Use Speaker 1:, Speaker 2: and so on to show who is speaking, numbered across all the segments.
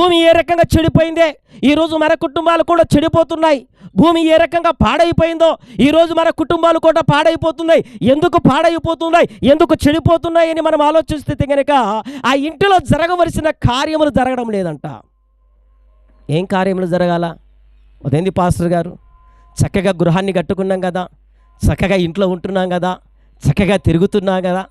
Speaker 1: భూమి ఏ రకంగా చెడిపోయిందే? ఈరోజు మన కుటుంబాలు కూడా చెడిపోతున్నాయి. భూమి ఏ రకంగా పాడైపోయిందో? ఈరోజు మన కుటుంబాలు కూడా పాడైపోతున్నాయి. ఎందుకు పాడైపోతున్నాయి? ఎందుకు చెడిపోతున్నాయి అని మనం ఆలోచిస్తే కనుక ఆ ఇంటిలో జరగవలసిన కార్యములు జరగడం లేదంట. ఏం కార్యములు జరగాల? అదేంది పాస్టర్ గారు? చక్కగా గృహాన్ని కట్టుకున్నాం కదా. చక్కగా ఇంట్లో ఉంటున్నాం కదా. చక్కగా తిరుగుతున్నాం కదా.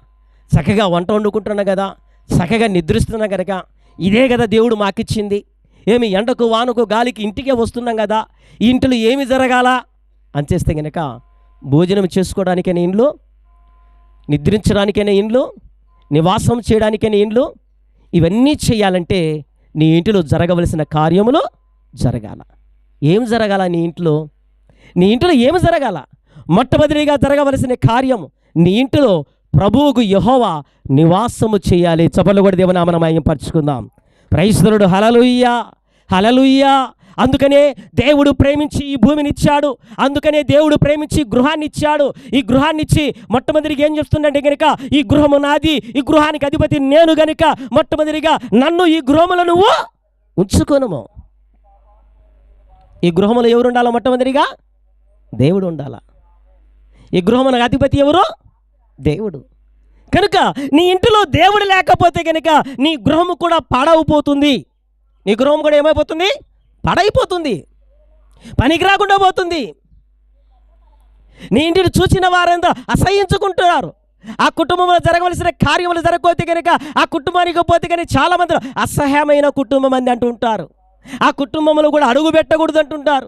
Speaker 1: చక్కగా వంట వండుకుంటున్నాం కదా. చక్కగా నిద్రిస్తున్నాం కనుక ఇదే కదా దేవుడు మాకిచ్చింది. ఏమి ఎండకు వానకు గాలికి ఇంటికే వస్తున్నాం కదా. ఈ ఇంట్లో ఏమి జరగాల? అంచేస్తే కనుక భోజనం చేసుకోవడానికైనా ఇండ్లు నిద్రించడానికైనా ఇండ్లు నివాసం చేయడానికైనా ఇండ్లు ఇవన్నీ చేయాలంటే నీ ఇంటిలో జరగవలసిన కార్యములు జరగాల. ఏం జరగాల నీ ఇంట్లో? నీ ఇంటిలో ఏమి జరగాల? మొట్టమొదటిగా జరగవలసిన కార్యం నీ ఇంటిలో ప్రభువుకు యహోవా నివాసము చేయాలి. చపలు కూడా దేవనామనమయం పరుచుకుందాం. క్రైస్తవుడు హలలుయ్యా హలలుయ్యా అందుకనే దేవుడు ప్రేమించి ఈ భూమిని ఇచ్చాడు అందుకనే దేవుడు ప్రేమించి గృహాన్ని ఇచ్చాడు ఈ గృహాన్ని ఇచ్చి మొట్టమొదటిగా ఏం చెప్తుందంటే గనుక ఈ గృహము నాది ఈ గృహానికి అధిపతి నేను గనుక మొట్టమొదటిగా నన్ను ఈ గృహములో నువ్వు ఉంచుకోనము. ఈ గృహములో ఎవరు ఉండాలో మొట్టమొదటిగా? దేవుడు ఉండాలా? ఈ గృహమునకు అధిపతి ఎవరు? దేవుడు. కనుక నీ ఇంటిలో దేవుడు లేకపోతే కనుక నీ గృహము కూడా పాడైపోతుంది నీ గృహం కూడా ఏమైపోతుంది? పాడైపోతుంది. పనికి రాకుండా పోతుంది. నీ ఇంటిని చూసిన వారంతా అసహించుకుంటున్నారు. ఆ కుటుంబంలో జరగవలసిన కార్యములు జరగకపోతే కనుక ఆ కుటుంబానికి పోతే కానీ చాలామంది అసహ్యమైన కుటుంబం అని అంటుంటారు. ఆ కుటుంబంలో కూడా అడుగు పెట్టకూడదు అంటుంటారు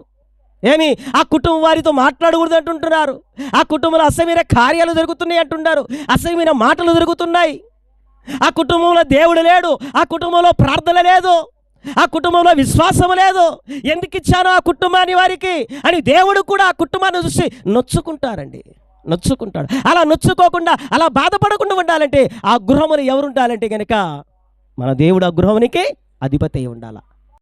Speaker 1: ఏమి? ఆ కుటుంబం వారితో మాట్లాడకూడదు అంటుంటున్నారు. ఆ కుటుంబంలో అసహ్యమైన కార్యాలు జరుగుతున్నాయి అంటున్నారు అసహ్యమైన మాటలు జరుగుతున్నాయి. ఆ కుటుంబంలో దేవుడు లేడు. ఆ కుటుంబంలో ప్రార్థన లేదు. ఆ కుటుంబంలో విశ్వాసం లేదు. ఎందుకు ఇచ్చాను ఆ కుటుంబాన్ని వారికి? అని దేవుడు కూడా ఆ కుటుంబాన్ని చూసి నొచ్చుకుంటారండి. నొచ్చుకుంటాడు. అలా నొచ్చుకోకుండా అలా బాధపడకుండా ఉండాలంటే ఆ గృహములు ఎవరు ఉండాలంటే కనుక మన దేవుడు ఆ గృహమునికి అధిపతి ఉండాలా.